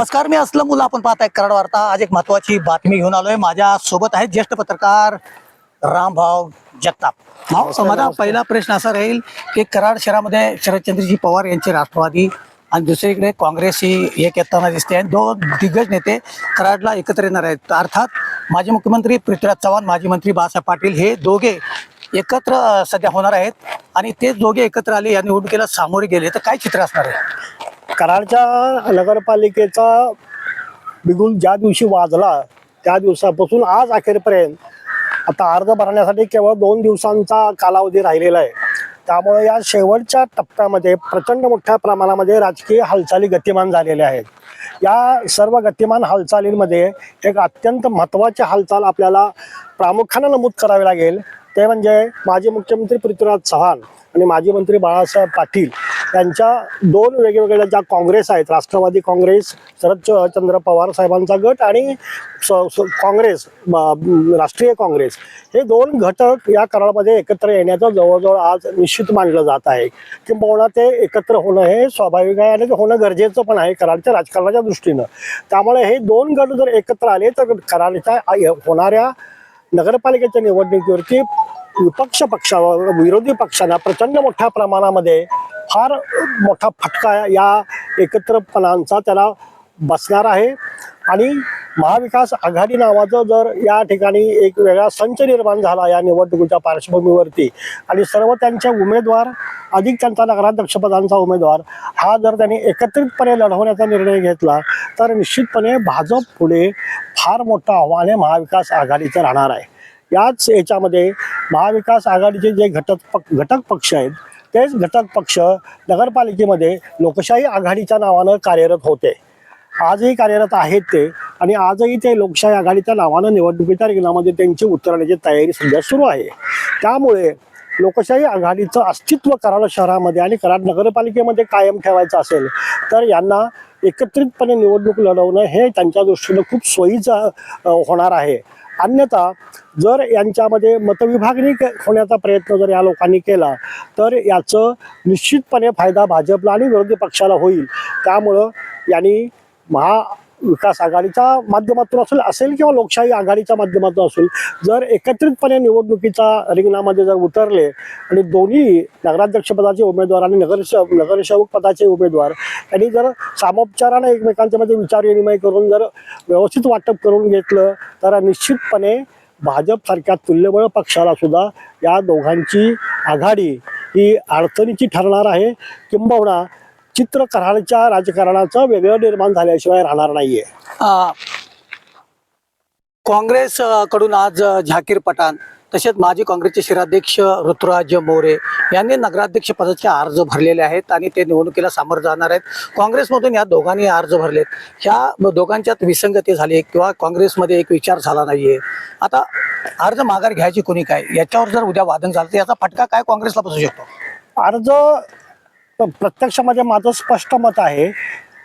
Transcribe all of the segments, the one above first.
नमस्कार मी असलं मुलं आपण पाहताय कराड वार्ता. आज एक महत्वाची बातमी घेऊन आलोय. माझ्या सोबत आहेत ज्येष्ठ पत्रकार रामभाव जगताप. भाऊ माझा पहिला प्रश्न असा राहील की कराड शहरामध्ये शरदचंद्रजी पवार यांचे राष्ट्रवादी आणि दुसरीकडे काँग्रेस ही एक येताना दिसते आणि दोन दिग्गज नेते कराडला एकत्र येणार आहेत. अर्थात माजी मुख्यमंत्री पृथ्वीराज चव्हाण माजी मंत्री बाळासाहेब पाटील हे दोघे एकत्र सध्या होणार आहेत. आणि ते दोघे एकत्र आले या निवडणुकीला सामोरे गेले. तर काय चित्र असणार आहे? कराडच्या नगरपालिकेचा बिगुल ज्या दिवशी वाजला त्या दिवसापासून आज अखेरपर्यंत आता अर्ज भरण्यासाठी केवळ दोन दिवसांचा कालावधी राहिलेला आहे. त्यामुळे या शेवटच्या टप्प्यामध्ये प्रचंड मोठ्या प्रमाणामध्ये राजकीय हालचाली गतिमान झालेल्या आहेत. या सर्व गतिमान हालचालींमध्ये एक अत्यंत महत्त्वाची हालचाल आपल्याला प्रामुख्यानं नमूद करावी लागेल. ते म्हणजे माजी मुख्यमंत्री पृथ्वीराज चव्हाण आणि माजी मंत्री बाळासाहेब पाटील त्यांच्या दोन वेगवेगळ्या ज्या काँग्रेस आहेत राष्ट्रवादी काँग्रेस शरदचंद्र पवार साहेबांचा गट आणि स- काँग्रेस राष्ट्रीय काँग्रेस. हे दोन घटक या करारामध्ये एकत्र येण्याचं जवळजवळ आज निश्चित मानलं जात आहे. किंबहुना ते एकत्र होणं हे स्वाभाविक आहे आणि ते होणं गरजेचं पण आहे कराडच्या राजकारणाच्या दृष्टीनं. त्यामुळे हे दोन गट जर एकत्र आले तर करारच्या होणाऱ्या नगरपालिकेच्या निवडणुकीवरती विपक्ष पक्षावर विरोधी पक्षांना प्रचंड मोठ्या प्रमाणामध्ये फार मोठा फटका या एकत्रपणांचा त्याला बसणार आहे. आणि महाविकास आघाडी नावाचं जर या ठिकाणी एक वेगळा संच निर्माण झाला या निवडणुकीच्या पार्श्वभूमीवरती आणि सर्व त्यांचे उमेदवार अधिक त्यांचा नगराध्यक्षपदांचा उमेदवार हा जर त्यांनी एकत्रितपणे लढवण्याचा निर्णय घेतला तर निश्चितपणे भाजप पुढे फार मोठं आव्हान हे महाविकास आघाडीचं राहणार आहे. याच याच्यामध्ये महाविकास आघाडीचे जे घटक पक घटक पक्ष आहेत तेच घटक पक्ष नगरपालिकेमध्ये लोकशाही आघाडीच्या नावानं कार्यरत होते. आजही कार्यरत आहेत ते आणि आजही ते लोकशाही आघाडीच्या नावानं निवडणुकीच्या रिंगणामध्ये त्यांची उतरण्याची तयारी सध्या सुरू आहे. त्यामुळे लोकशाही आघाडीचं अस्तित्व कराड शहरामध्ये आणि कराड नगरपालिकेमध्ये कायम ठेवायचं असेल तर यांना एकत्रितपणे निवडणूक लढवणं हे त्यांच्या दृष्टीनं खूप सोयीचं होणार आहे. अन्यथा जर यांच्यामध्ये मतविभागणी होण्याचा प्रयत्न जर या लोकांनी केला तर याचं निश्चितपणे फायदा भाजपला आणि विरोधी पक्षाला होईल. त्यामुळं यांनी विकास आघाडीच्या माध्यमातून असेल असेल किंवा लोकशाही आघाडीच्या माध्यमातून असेल जर एकत्रितपणे निवडणुकीच्या रिंगणामध्ये जर उतरले आणि दोन्ही नगराध्यक्षपदाचे उमेदवार आणि नगरसेवक नगरसेवक पदाचे उमेदवार यांनी जर सामोपचाराने एकमेकांच्या मध्ये विचारविनिमय करून जर व्यवस्थित वाटप करून घेतलं तर निश्चितपणे भाजपसारख्या तुल्यबळ पक्षाला सुद्धा या दोघांची आघाडी ही अडचणीची ठरणार आहे. किंबहुना चित्र कराडच्या राजकारणाचं वेगळं निर्माण झाल्याशिवाय राहणार नाहीये. काँग्रेस कडून आज झाकीर पठाण तसेच माजी काँग्रेसचे शिराध्यक्ष ऋतुराज मोरे यांनी नगराध्यक्ष पदाचे अर्ज भरलेले आहेत आणि ते निवडणुकीला सामोरं जाणार आहेत. काँग्रेसमधून या दोघांनी अर्ज भरलेत. ह्या दोघांच्यात विसंगती झाली किंवा काँग्रेसमध्ये एक विचार झाला नाहीये. आता अर्ज माघार घ्यायची कोणी काय? याच्यावर जर उद्या वादन झालं तर याचा फटका काय काँग्रेसला बसू शकतो? अर्ज प्रत्यक्षामध्ये माझं स्पष्ट मत आहे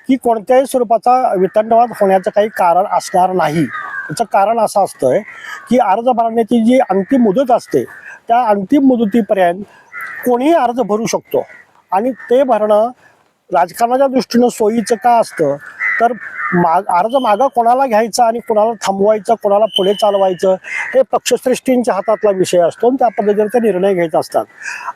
की कोणत्याही स्वरूपाचा वितंडवाद होण्याचं काही कारण असणार नाही. त्याचं कारण असं असतं की अर्ज भरण्याची जी अंतिम मुदत असते त्या अंतिम मुदतीपर्यंत कोणीही अर्ज भरू शकतो. आणि ते भरणं राजकारणाच्या दृष्टीनं सोयीचं का असतं? तर मा अर्ज मागं कोणाला घ्यायचा आणि कोणाला थांबवायचं कोणाला पुढे चालवायचं हे पक्षश्रेष्ठींच्या हातातला विषय असतो आणि त्या पद्धतीने ते निर्णय घेत असतात.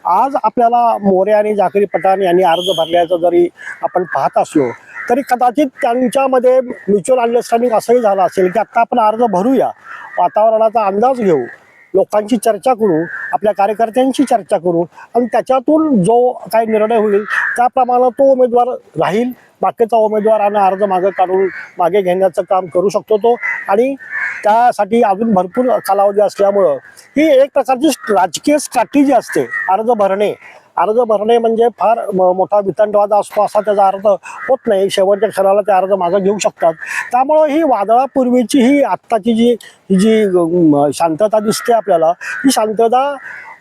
आज आपल्याला मोरे आणि जाकरी पठाण यांनी अर्ज भरल्याचं जरी आपण पाहत असलो तरी कदाचित त्यांच्यामध्ये म्युच्युअल अंडरस्टँडिंग असंही झालं असेल की आत्ता आपण अर्ज भरूया वातावरणाचा अंदाज घेऊ लोकांची चर्चा करू आपल्या कार्यकर्त्यांशी चर्चा करू आणि त्याच्यातून जो काही निर्णय होईल त्याप्रमाणे तो उमेदवार राहील बाकीचा उमेदवार आणि अर्ज मागे काढून मागे घेण्याचं काम करू शकतो तो. आणि त्यासाठी अजून भरपूर कालावधी असल्यामुळं ही एक प्रकारची राजकीय स्ट्रॅटेजी असते अर्ज भरणे. अर्ज भरणे म्हणजे फार म- मोठा वितंडवाद असतो असा त्याचा अर्थ होत नाही. शेवटच्या क्षणाला ते अर्ज मागं घेऊ शकतात. त्यामुळं ही वादळापूर्वीची ही आत्ताची जी ही जी शांतता दिसते आपल्याला ही शांतता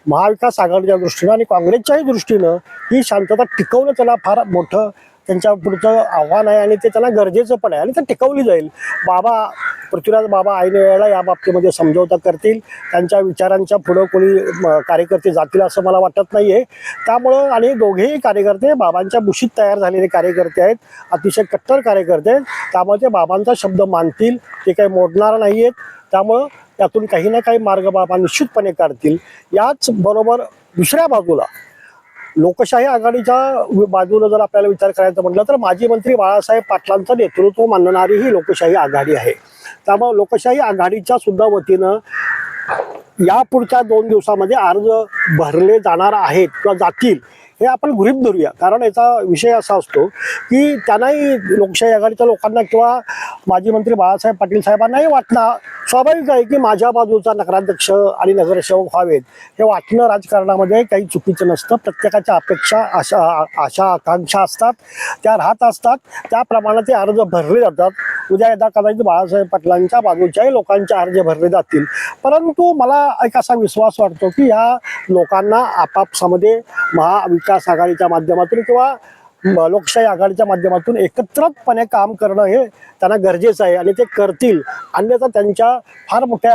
महाविकास आघाडीच्या दृष्टीनं आणि काँग्रेसच्याही दृष्टीनं ही शांतता टिकवणं त्याला फार मोठं त्यांच्या पुढचं आव्हान आहे आणि ते त्यांना गरजेचं पण आहे आणि ते टिकवली जाईल. बाबा पृथ्वीराज बाबा आईने वेळेला या बाबतीमध्ये समझोता करतील. त्यांच्या विचारांच्या पुढं कोणी कार्यकर्ते जातील असं मला वाटत नाही आहे त्यामुळं आणि दोघेही कार्यकर्ते बाबांच्या बुशीत तयार झालेले कार्यकर्ते आहेत. अतिशय कट्टर कार्यकर्ते आहेत. त्यामुळे ते बाबांचा शब्द मानतील. ते काही मोडणार नाही आहेत त्यामुळं त्यातून काही ना काही मार्ग बाबा निश्चितपणे काढतील. याच बरोबर दुसऱ्या बाजूला लोकशाही आघाडीच्या बाजूनं जर आपल्याला विचार करायचा म्हटलं तर माजी मंत्री बाळासाहेब पाटलांचं नेतृत्व मानणारी ही लोकशाही आघाडी आहे. त्यामुळं लोकशाही आघाडीच्या सुद्धा वतीनं या पुढच्या दोन दिवसामध्ये अर्ज भरले जाणार आहेत किंवा जातील हे आपण गृहित धरूया. कारण याचा विषय असा असतो की त्यांनाही लोकशाही आघाडीच्या लोकांना किंवा माजी मंत्री बाळासाहेब पाटील साहेबांनाही वाटणं स्वाभाविक आहे की माझ्या बाजूचा नगराध्यक्ष आणि नगरसेवक व्हावेत. हे वाटणं राजकारणामध्ये काही चुकीचं नसतं. प्रत्येकाच्या अपेक्षा आशा आशा आकांक्षा असतात. त्या राहत असतात. त्याप्रमाणे ते अर्ज भरले जातात. उद्या एकदा कदाचित बाळासाहेब पाटलांच्या बाजूच्याही लोकांचे अर्ज भरले जातील. परंतु मला एक असा विश्वास वाटतो की ह्या लोकांना आपापसामध्ये विकास आघाडीच्या माध्यमातून किंवा लोकशाही आघाडीच्या माध्यमातून एकत्रितपणे काम करणं हे त्यांना गरजेचं आहे. आणि ते करतील. अन्यथा त्यांच्या फार मोठ्या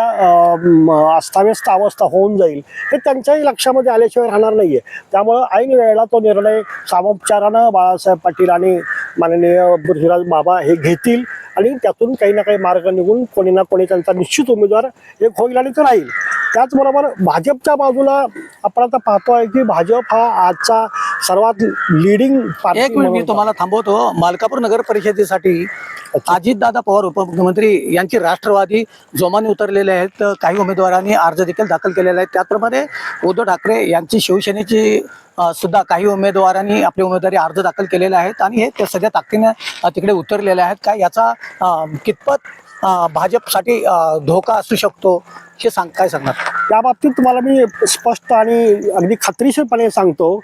अस्ताव्यस्त अवस्था होऊन जाईल. हे त्यांच्याही लक्षामध्ये आल्याशिवाय राहणार नाहीये. त्यामुळं ऐन वेळेला तो निर्णय सामोपचारानं बाळासाहेब पाटील आणि माननीय पृथ्वीराज बाबा हे घेतील. आणि त्यातून काही ना काही मार्ग निघून कोणी ना कोणी त्यांचा निश्चित उमेदवार एक होईल आणि तो राहील. त्याचबरोबर भाजपच्या बाजूला आपण आता पाहतोय की भाजप हा आजचा सर्वात लिडिंग एक मिनिट मी तुम्हाला थांबवतो. मालकापूर नगर परिषदेसाठी अजितदादा पवार उपमुख्यमंत्री यांची राष्ट्रवादी जोमाने उतरलेले आहेत. काही उमेदवारांनी अर्ज देखील दाखल केलेले आहेत त्याचप्रमाणे उद्धव ठाकरे यांची शिवसेनेची सुद्धा काही उमेदवारांनी आपले उमेदवारी अर्ज दाखल केलेले आहेत आणि हे ते सध्या ताकदीने तिकडे उतरलेले आहेत. काय याचा कितपत भाजपसाठी धोका असू शकतो हे सांग काय सांगणार? त्या बाबतीत तुम्हाला मी स्पष्ट आणि अगदी खात्रीशीरपणे सांगतो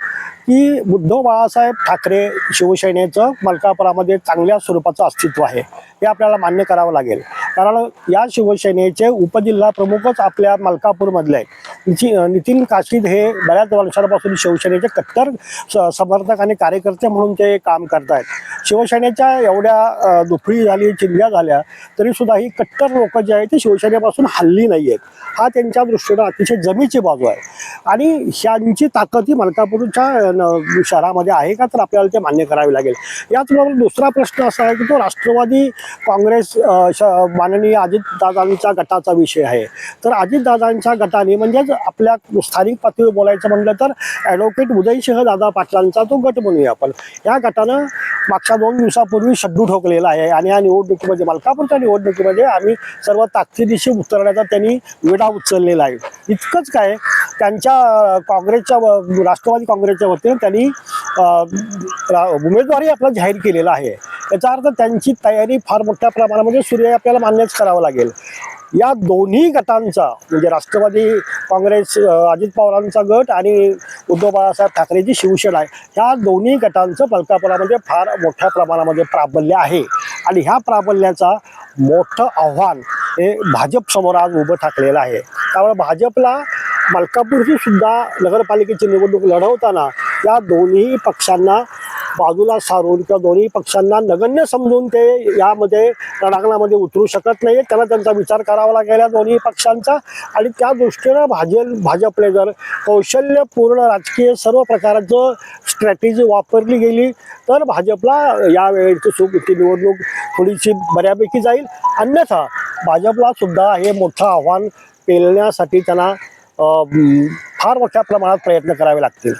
की उद्धव बाळासाहेब ठाकरे शिवसेनेचं मलकापुरामध्ये चांगल्या स्वरूपाचं अस्तित्व आहे. हे आपल्याला मान्य करावं लागेल. कारण या शिवसेनेचे उपजिल्हा प्रमुखच आपल्या मलकापूरमधले आहेत नितीन काशीद हे बऱ्याच वर्षांपासून शिवसेनेचे कट्टर स- समर्थक आणि कार्यकर्ते म्हणून ते काम करत आहेत शिवसेनेच्या एवढ्या दुफळी झाली चिंध्या झाल्या तरी सुद्धा ही कट्टर लोक जे आहेत ते शिवसेनेपासून हल्ली नाही आहेत हा त्यांच्या दृष्टी दृष्टीनं अतिशय जमीची बाजू आहे. आणि ह्यांची ताकद ही मलकापूरच्या न- शहरामध्ये आहे का? तर आपल्याला ते मान्य करावे लागेल. याचबरोबर दुसरा प्रश्न असा आहे की तो राष्ट्रवादी काँग्रेस श- माननीय अजितदादांच्या गटाचा विषय आहे. तर अजितदादांच्या गटाने म्हणजेच आपल्या स्थानिक पातळीवर बोलायचं म्हटलं तर ॲडव्होकेट उदयसिंह दादा पाटलांचा तो गट म्हणूया आपण. या गटानं मागच्या दोन दिवसापूर्वी शड्डू ठोकलेला आहे आणि या निवडणुकीमध्ये मलकापूरच्या निवडणुकीमध्ये आम्ही सर्व ताकदीशी उतरण्याचा त्यांनी विडा उचललेला आहे. इतकंच काय त्यांच्या काँग्रेसच्या व- राष्ट्रवादी काँग्रेसच्या वतीने त्यांनी उमेदवारी आपला जाहीर केलेला आहे. याचा अर्थ त्यांची तयारी फार मोठ्या प्रमाणामध्ये सुरू आहे आपल्याला मान्यच करावं लागेल. या दोन्ही गटांचा म्हणजे राष्ट्रवादी काँग्रेस अजित पवारांचा गट आणि उद्धव बाळासाहेब ठाकरेची शिवसेना आहे ह्या दोन्ही गटांचं मलकापुरामध्ये फार मोठ्या प्रमाणामध्ये प्राबल्य आहे. आणि ह्या प्राबल्याचा मोठं आव्हान हे भाजप समोर आज उभं ठाकलेलं आहे. त्यामुळे भाजपला मलकापूरची सुद्धा नगरपालिकेची निवडणूक लढवताना या दोन्ही पक्षांना बाजूला सारून किंवा दोन्ही पक्षांना नगण्य समजून ते यामध्ये रणांगणामध्ये उतरू शकत नाही त्यांना त्यांचा विचार करावा लागेल या दोन्ही पक्षांचा. आणि त्या दृष्टीनं भाजप भाजपने जर कौशल्यपूर्ण राजकीय सर्व प्रकारचं स्ट्रॅटेजी वापरली गेली तर भाजपला यावेळेची सुख ती निवडणूक थोडीशी बऱ्यापैकी जाईल. अन्यथा भाजपला सुद्धा हे मोठं आव्हान पेलण्यासाठी त्यांना फार मोठ्या प्रमाणात प्रयत्न करावे लागतील.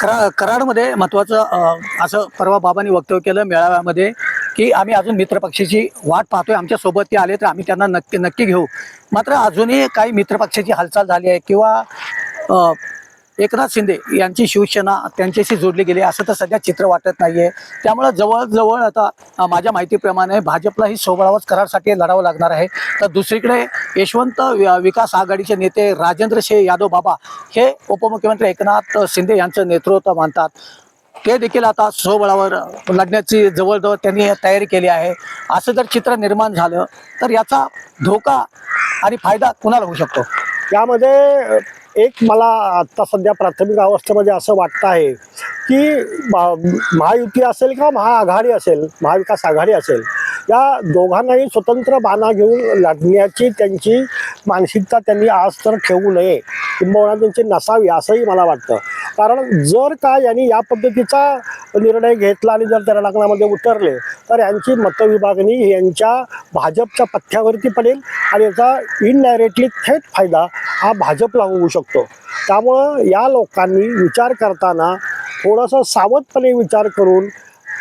करा कराडमध्ये महत्त्वाचं असं परवा बाबांनी वक्तव्य केलं मेळाव्यामध्ये की आम्ही अजून मित्रपक्षाची वाट पाहतोय आमच्यासोबत ते आले तर आम्ही त्यांना नक्की नक्की घेऊ. मात्र अजूनही काही मित्रपक्षाची हालचाल झाली आहे किंवा एकनाथ शिंदे यांची शिवसेना त्यांच्याशी जोडली गेली. असं तर सध्या चित्र वाटत नाहीये. त्यामुळं जवळजवळ आता माझ्या माहितीप्रमाणे भाजपलाही सोबळावच करारसाठी लढावं लागणार आहे. तर दुसरीकडे यशवंत वि- विकास आघाडीचे नेते राजेंद्र शे यादव बाबा हे उपमुख्यमंत्री एकनाथ शिंदे यांचं नेतृत्व मानतात. ते देखील आता स्वबळावर लढण्याची जवळजवळ त्यांनी तयारी केली आहे. असं जर चित्र निर्माण झालं तर याचा धोका आणि फायदा कुणाला होऊ शकतो? यामध्ये एक मला आत्ता सध्या प्राथमिक अवस्थेमध्ये असं वाटतं आहे की महायुती असेल किंवा महाआघाडी असेल महाविकास आघाडी असेल या दोघांनाही स्वतंत्र बाणा घेऊन लढण्याची त्यांची मानसिकता त्यांनी आज तर ठेवू नये किंबहुना त्यांची नसावी असंही मला वाटतं. कारण जर का यांनी या पद्धतीचा निर्णय घेतला आणि जर त्या रणांगणामध्ये उतरले तर यांची मतविभागणी यांच्या भाजपच्या पथ्यावरती पडेल आणि याचा इनडायरेक्टली थेट फायदा हा भाजपला होऊ शकतो. त्यामुळं या लोकांनी विचार करताना थोडंसं सावधपणे विचार करून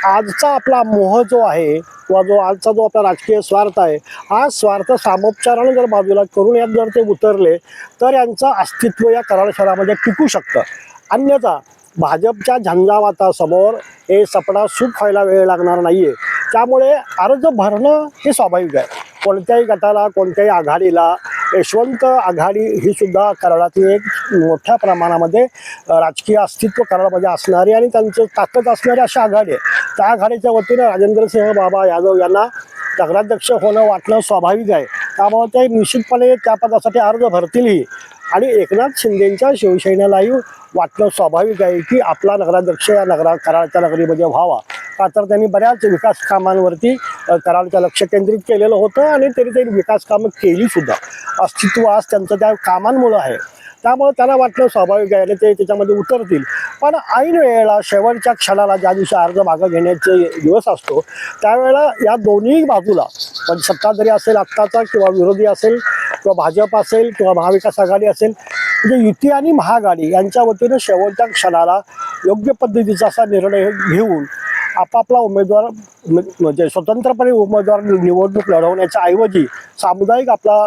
आजचा आपला मोह जो आहे किंवा जो आजचा जो आपला राजकीय स्वार्थ आहे हा स्वार्थ सामोपचारानं जर बाजूला करून यात जर ते उतरले तर यांचं अस्तित्व या कराड शहरामध्ये टिकू शकतं. अन्यथा भाजपच्या झंझावातासमोर हे सपडा सूट व्हायला वेळ लागणार नाही आहे त्यामुळे अर्ज भरणं हे स्वाभाविक आहे. कोणत्याही गटाला कोणत्याही आघाडीला यशवंत आघाडी ही सुद्धा कराडातील एक मोठ्या प्रमाणामध्ये राजकीय अस्तित्व कराडामध्ये असणारी आणि त्यांचं ताकद असणारी अशी आघाडी आहे. त्या आघाडीच्या वतीनं राजेंद्रसिंह बाबा यादव यांना नगराध्यक्ष होणं वाटणं स्वाभाविक आहे. त्यामुळे ते निश्चितपणे त्या पदासाठी अर्ज भरतीलही. आणि एकनाथ शिंदेंच्या शिवसेनेलाही वाटणं स्वाभाविक आहे की आपला नगराध्यक्ष या नगरा कराडच्या नगरीमध्ये व्हावा. का तर त्यांनी बऱ्याच विकास कामांवरती अ, कराडचं लक्ष केंद्रित केलेलं होतं आणि त्यांनी ते विकास कामं केली सुद्धा. अस्तित्व आज त्यांचं त्या कामांमुळं आहे. त्यामुळे त्यांना वाटलं स्वाभाविक आहे आणि ते त्याच्यामध्ये उतरतील. पण ऐन वेळेला शेवटच्या क्षणाला ज्या दिवशी अर्ज मागं घेण्याचे दिवस असतो त्यावेळेला या दोन्ही बाजूला पण सत्ताधारी असेल आत्ताचा किंवा विरोधी असेल किंवा भाजप असेल किंवा महाविकास आघाडी असेल म्हणजे युती आणि महागाडी यांच्या वतीनं शेवटच्या क्षणाला योग्य पद्धतीचा असा निर्णय घेऊन आपापला उमेदवार म्हणजे स्वतंत्रपणे उमेदवार निवडणूक लढवण्याच्या ऐवजी सामुदायिक आपला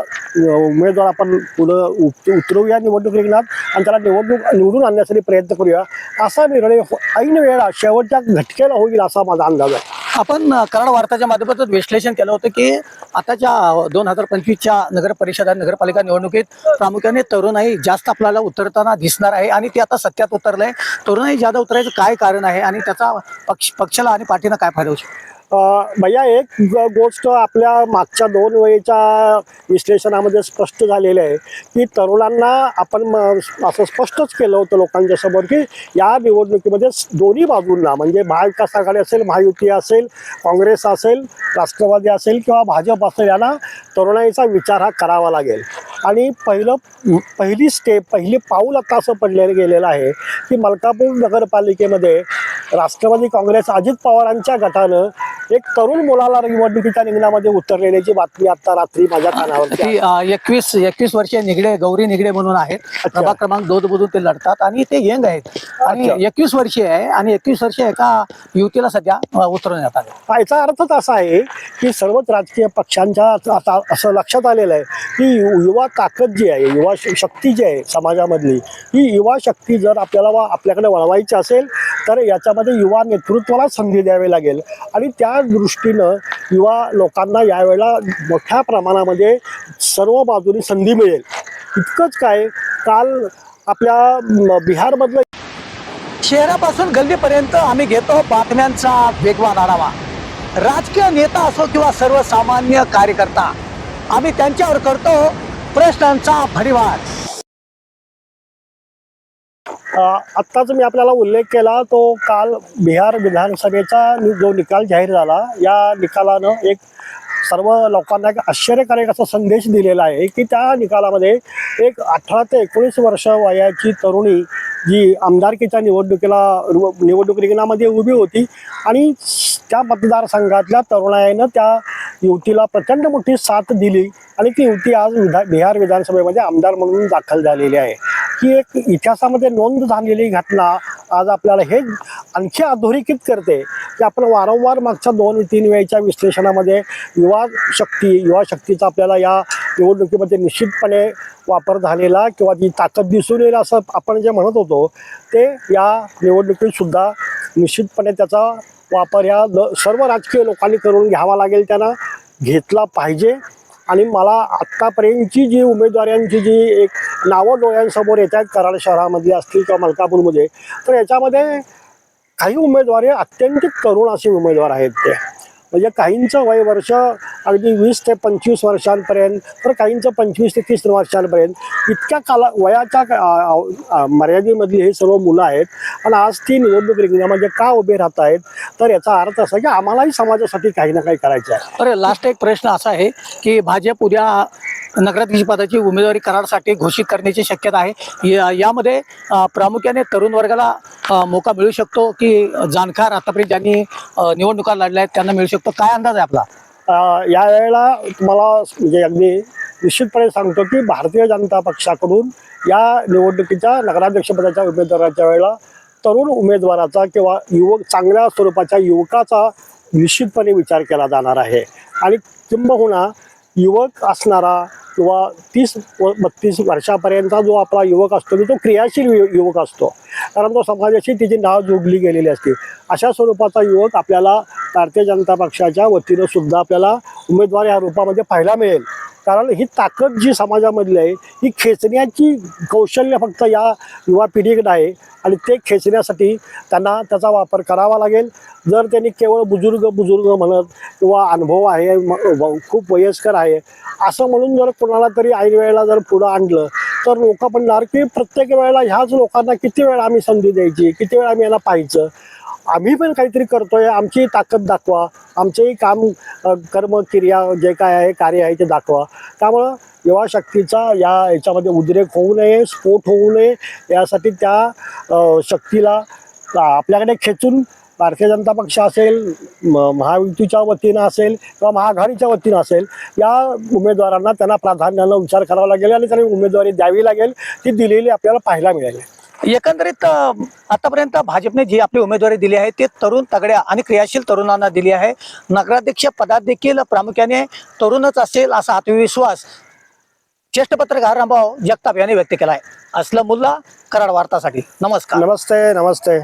उमेदवार आपण पुढं उत- उतरवूया निवडणूक रिंगणात आणि त्याला निवडणूक निवडून आणण्यासाठी प्रयत्न करूया असा निर्णय हो- ऐन वेळा शेवटच्या घटकेला होईल असा माझा अंदाज आहे. आपण कराड वार्ताच्या माध्यमातून विश्लेषण केलं होतं की आताच्या दोन हजार पंचवीसच्या नगर परिषद आणि नगरपालिका निवडणुकीत प्रामुख्याने तरुणाई जास्त आपल्याला उतरताना दिसणार आहे आणि ते आता सत्यात उतरलं आहे तरुणाई ज्यादा उतरायचं काय कारण आहे आणि त्याचा पक्ष पक्षाला आणि पाठीनं काय फायदा होऊ शकतो? भैया एक गोष्ट आपल्या मागच्या दोन वेळेच्या विश्लेषणामध्ये स्पष्ट झालेलं आहे की तरुणांना आपण म- असं स्पष्टच केलं होतं लोकांच्या समोर की या निवडणुकीमध्ये दोन्ही बाजूंना म्हणजे महाविकास आघाडी असेल महायुती असेल काँग्रेस असेल राष्ट्रवादी असेल किंवा भाजप असेल यांना तरुणाईचा विचार हा करावा लागेल. आणि पहिलं पहिली स्टेप पहिली पाऊल आता असं पडलेलं गेलेलं आहे की मलकापूर नगरपालिकेमध्ये राष्ट्रवादी काँग्रेस अजित पवारांच्या गटानं एक तरुण मुलाला निवडणुकीच्या रिंगणामध्ये उतरलेल्याची बातमी आता रात्री माझ्या आली. एकवीस एकवीस वर्षीय निगडे गौरी निगडे म्हणून आहेत प्रभाग क्रमांक दोन मधून ते लढतात आणि ते यंग आहेत आणि. एकवीस वर्षीय आहे आणि एकवीस वर्षीय एका युवतीला सध्या उतरवण्यात आले याचा अर्थच असा आहे की सर्वच राजकीय पक्षांच्या आता असं लक्षात आलेलं आहे की यु- युवा ताकद जी आहे युवा शक्ती जी आहे समाजामधली ही युवा शक्ती जर आपल्याला आपल्याकडे वळवायची असेल तर याच्यामध्ये युवा नेतृत्वाला संधी द्यावी लागेल. आणि त्या दृष्टीनं युवा लोकांना यावेळेला मोठ्या प्रमाणामध्ये सर्व बाजूनी संधी मिळेल. इतकंच काय काल आपल्या बिहारमधलं शहरापासून गल्लीपर्यंत आम्ही घेतो बातम्यांचा वेगवान आढावा. राजकीय नेता असो किंवा सर्वसामान्य कार्यकर्ता आम्ही त्यांच्यावर करतो प्रश्नांचा भरिवार. आत्ताच मी आपल्याला उल्लेख केला तो काल बिहार विधानसभेचा जो निकाल जाहीर झाला या निकालानं एक सर्व लोकांना एक आश्चर्यकारक असा संदेश दिलेला आहे की त्या निकालामध्ये एक अठरा ते एकोणीस वर्ष वयाची तरुणी जी आमदारकीच्या निवडणुकीला निवडणूक रिंगणामध्ये उभी होती आणि त्या मतदारसंघातल्या तरुणाईनं त्या युवतीला प्रचंड मोठी साथ दिली आणि ती युवती आज विधा बिहार विधानसभेमध्ये आमदार म्हणून दाखल झालेली आहे. ही एक इतिहासामध्ये नोंद झालेली घटना आज आपल्याला हे आणखी अधोरेखित करते की आपण वारंवार मागच्या दोन तीन वेळच्या विश्लेषणामध्ये युवा शक्ती युवा शक्तीचा आपल्याला या निवडणुकीमध्ये निश्चितपणे वापर झालेला किंवा ती ताकद दिसून येईल असं आपण जे म्हणत होतो ते या निवडणुकीतसुद्धा निश्चितपणे त्याचा वापर या द- सर्व राजकीय लोकांनी करून घ्यावा लागेल त्यांना घेतला पाहिजे. आणि मला आत्तापर्यंतची जी उमेदवारांची जी एक नावं डोळ्यांसमोर येत आहेत कराड शहरामध्ये असतील किंवा मलकापूरमध्ये तर याच्यामध्ये काही उमेदवार हे अत्यंत तरुण असे उमेदवार आहेत ते. म्हणजे काहींचं वय वर्ष अगदी वीस ते पंचवीस वर्षांपर्यंत तर काहींचं पंचवीस ते तीस वर्षांपर्यंत. इतक्या काला वयाच्या मर्यादेमधली हे सर्व मुलं आहेत. आणि आज ती निवडणूक रिंगणामध्ये म्हणजे का उभे राहत आहेत? तर याचा अर्थ असा की आम्हालाही समाजासाठी काही ना काही करायचं आहे. बरं लास्ट एक प्रश्न असा आहे की भाजप उद्या नगराध्यक्ष पदाची उमेदवारी करारसाठी घोषित करण्याची शक्यता आहे. या- यामध्ये प्रामुख्याने तरुण वर्गाला मोका मौका मिळू शकतो की जाणकार आतापर्यंत ज्यांनी निवडणुका लढल्या आहेत त्यांना मिळू शकतो. काय अंदाज आहे आपला? या वेळेला तुम्हाला म्हणजे अगदी निश्चितपणे सांगतो की भारतीय जनता पक्षाकडून या निवडणुकीच्या नगराध्यक्षपदाच्या उमेदवाराच्या वेळेला तरुण उमेदवाराचा किंवा युवक चांगल्या स्वरूपाच्या युवकाचा निश्चितपणे विचार केला जाणार आहे. आणि किंबहुना युवक असणारा किंवा तीस व बत्तीस वर्षापर्यंतचा जो आपला युवक असतो की तो क्रियाशील यु- युवक असतो. कारण तो समाजाशी तिची नाव जोडली गेलेली असते. अशा स्वरूपाचा युवक आपल्याला भारतीय जनता पक्षाच्या वतीनं सुद्धा आपल्याला उमेदवार या रूपामध्ये पाहायला मिळेल. कारण ही ताकद जी समाजामधली आहे ही खेचण्याची कौशल्य फक्त या युवा पिढीकडे आहे आणि ते खेचण्यासाठी त्यांना त्याचा वापर करावा लागेल. जर त्यांनी केवळ बुजुर्ग बुजुर्ग म्हणत किंवा अनुभव आहे म- खूप वयस्कर आहे असं म्हणून जर कोणाला तरी ऐन वेळेला जर पुढं आणलं तर लोक म्हणणार की प्रत्येक वेळेला ह्याच लोकांना किती वेळा आम्ही संधी द्यायची किती वेळा आम्ही यांना पाहायचं? आम्ही पण काहीतरी करतोय आमची ताकद दाखवा आमचेही काम कर्म क्रिया जे काय आहे कार्य आहे ते दाखवा. त्यामुळं युवा शक्तीचा या याच्यामध्ये उद्रेक होऊ नये स्फोट होऊ नये यासाठी त्या शक्तीला आपल्याकडे खेचून भारतीय जनता पक्ष असेल म- महायुतीच्या वतीनं असेल किंवा महाआघाडीच्या वतीनं असेल या उमेदवारांना त्यांना प्राधान्यानं विचार करावा लागेल आणि त्यांनी उमेदवारी द्यावी लागेल ती दिलेली आपल्याला पाहायला मिळेल. एकंदरीत आतापर्यंत भाजपने जी आपली उमेदवारी दिली आहे ते तरुण तगड्या आणि क्रियाशील तरुणांना दिली आहे. नगराध्यक्ष पदात देखील प्रामुख्याने तरुणच असेल असा आत्मविश्वास ज्येष्ठ पत्रकार रामभाऊ जगताप यांनी व्यक्त केला आहे असलं मुल्ला कराड वार्तासाठी. नमस्कार. नमस्ते नमस्ते.